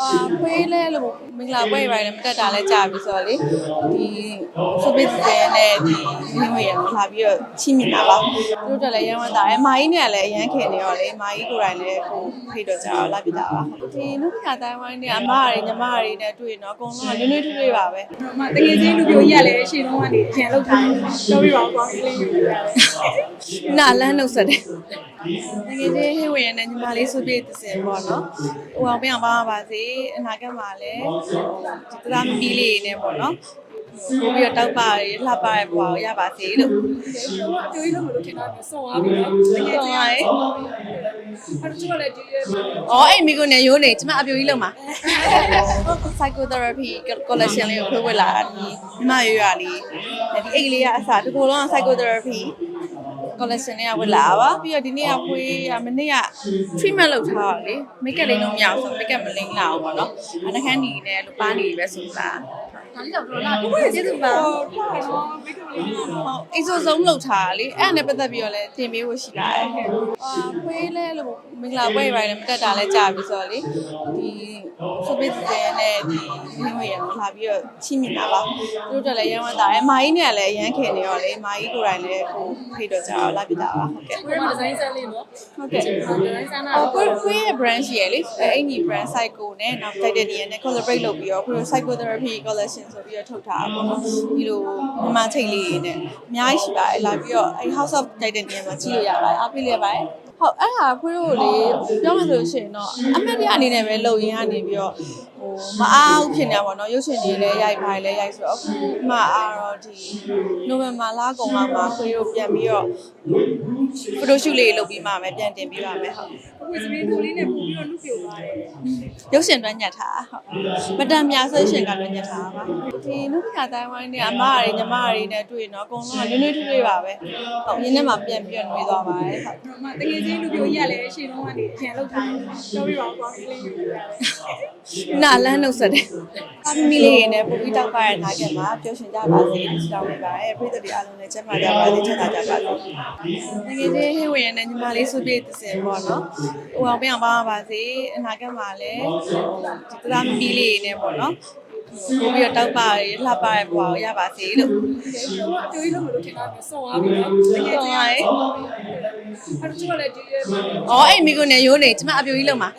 အာခွေးလဲလို့မင်္ဂလာပွဲရိုင်းလည်းမတက်တာလဲကြာပြီဆိုတော့လေဒီဆိုပစ်တဲ့နဲ့ဒီရင်းဝေရလာပြီးတော့ချိမိတာပါသူတို့တက်လည်းရမ်းဝမ်းတာတယ်မာကြီးနဲ့လည်းအရန်ခင်နေရောလေမာကြီးကိုယ်တိုင်လည်းကိုဖိတ်တော့ကြာတော့လာပြတာပါဒီနုပညာတိုင်းဝိုင်းနဲ့အမရီညီမရီနဲ့တွေ့တော့အကုန်လုံးကနွေးနွေးထွေးထွေးပါပဲ။မတကယ်ချင်းလူပြိုကြီးကလည်းအရှိလုံးကနေအရင်လောက်ထားတယ်။ပြောပြပါဦးကောင်းကလေးယူရတယ်နာလန်းနှုတ်ဆက်တယ်တကယ်တည်းဟိဝေရနဲ့ညီမလေးဆိုပြည့်သစင်ပေါ့နော်ဟိုအောင်ပြန်ပါပါစေအနာဂတ်မှာလည်းဒီတသားမပီးလေးနဲ့ပေါ့နော်ပို့ပြီးတော့တောက်ပါရလှပရပွားရပါစေလို့။ကျွန်တော်အကျိုးကြီးလို့မလို့ထင်တာမျိုးစုံသွားပြီနော်။တကယ်ချင်းအဲ့ဒါကျမလည်းဒီရဲ့။အော်အဲ့မိကိုနဲ့ရိုးနေကျမအပြိုကြီးလုံးမှာ psychotherapy collection လေးကိုဖွင့်ဝတ်လာတာဒီမြမရွရွလေးဒီအိတ်လေးကအစားဒီကိုယ်လုံးက psychotherapy collection လေးကဝတ်လာပါပြီးတော့ဒီနေ့ကဖွေးရမနေ့က treatment လုပ်ထားတာလေ make up လေးလုံးမရအောင်ဆို make up မလိမ့်လာအောင်ပေါ့နော်။အနှခမ်းညီနဲ့လို့ပါနေပြီပဲဆိုလား။ဒါလေးတော့တော်လာဟုတ်ကဲ့ကျေးဇူးပါဟုတ်နော်မိကလေးက ဟုတ်အိဆိုဆုံးလောက်ထားတာလေအဲ့ဒါနဲ့ပတ်သက်ပြီးတော့လည်းတင်ပေးဖို့ရှိလာတယ်အာခွေးလဲလို့မင်္ဂလာပွဲရိုင်းလည်းမတက်တာလဲကြာပြီဆိုတော့လေဒီဆိုပစ်တဲ့နဲ့ဒီရင်းဝေရလာပြီးတော့ချိမိတာပါသူတို့တက်လည်းရမ်းဝမ်းတာတယ်မာကြီးနဲ့လည်းအရန်ခင်နေရောလေမာကြီးကိုယ်တိုင်လည်းကိုဖိတ်တော့ကြာတော့လာပြတာပါဟုတ်ကဲ့ကိုယ်ကဒီဇိုင်းဆန်လေးနော်ဟုတ်ကဲ့ဒီဇိုင်းဆန်တာအော်ကိုကိုရဲ့ brand ရှိရလေအဲအင်ကြီး brand psycho နဲ့နောက် titanium နဲ့ collaborate လုပ်ပြီးတော့ကို psychotherapy collection ဆိုပြီးတော့ထုတ်ထားတာပေါ့နော်ဒီလိုမြန်မာချိန်လေးတွေနဲ့အများကြီးရှိပါတယ်လာပြီးတော့အဲ house of titanium မှာကြည့်လို့ရပါတယ်အားပေးလိုက်ပါတယ်ဟုတ်အဲ့ဒါခွေးတို့လေပြောမှဆိုလို့ရှိရင်တော့အမတ်တရအနေနဲ့ပဲလုပ်ရင်းကနေပြီးတော့ ဟိုမအားဘူးဖြစ်နေတာပေါ့နော်ရုပ်ရှင်တွေလည်းရိုက်ပါတယ်လည်းရိုက်ဆိုတော့အခုမှအားတော့ဒီနိုဝင်ဘာလကုန်လောက်မှာခွေးတို့ပြန်ပြီးတော့ဖိုတိုရှူလေးလုပ်ပြီးမှပဲပြန်တင်ပေးပါမယ်ဟုတ်ကိုယ်စပင်းတို့လေးနဲ့ပို့ပြီးတော့လူပြိုသွားတယ်ရုပ်ရှင်တွန်းညက်ထားဟုတ်မတန်မြာဆိုရှင်ကတွန်းညက်ထားပါဒီနုပညာတိုင်းဝိုင်းနဲ့အမရီညီမရီနဲ့တွေ့တော့အကုန်လုံးကနွေးနွေးထွေးထွေးပါပဲဟုတ်ရင်းထဲမှာပြန်ပြီးတော့နှွေးသွားပါတယ်ဟုတ်။မတကယ်ချင်းလူပြိုကြီးကလည်းအရှိလုံးကနေအရင်လောက်ထားတယ်။ပြောပြပါဦးကောင်းကလေးယူရတယ်နာလန်းနှုတ်ဆက်တယ်ဖာမီလေးနဲ့ပူပြီးတောက်ပါရနာကမှာပျော်ရွှင်ကြပါစေလို့ဆုတောင်းပေးပါရယ်ပြည်သူတွေအားလုံးလည်းကျန်းမာကြပါစေချမ်းသာကြပါစေတကယ်တည်းဟိဝေရနဲ့ညီမလေးဆိုပြည့်သစင်ပေါ့နော်ဟိုအောင်ပြန်ပါပါစေအနာဂတ်မှာလည်းဒီတသားမပီးလေးနဲ့ပေါ့နော်ပို့ပြီးတော့တောက်ပါရလှပရပွားရပါစေလို့။ကျွန်တော်အကျိုးကြီးလို့မလို့ထင်တာမျိုးစုံသွားပြီနော်။တကယ်ချင်းအဲ့ဒါကျမလည်းဒီရဲ့။အော်အဲ့မိကိုနဲ့ရိုးနေကျမအပြိုကြီးလုံးမှာ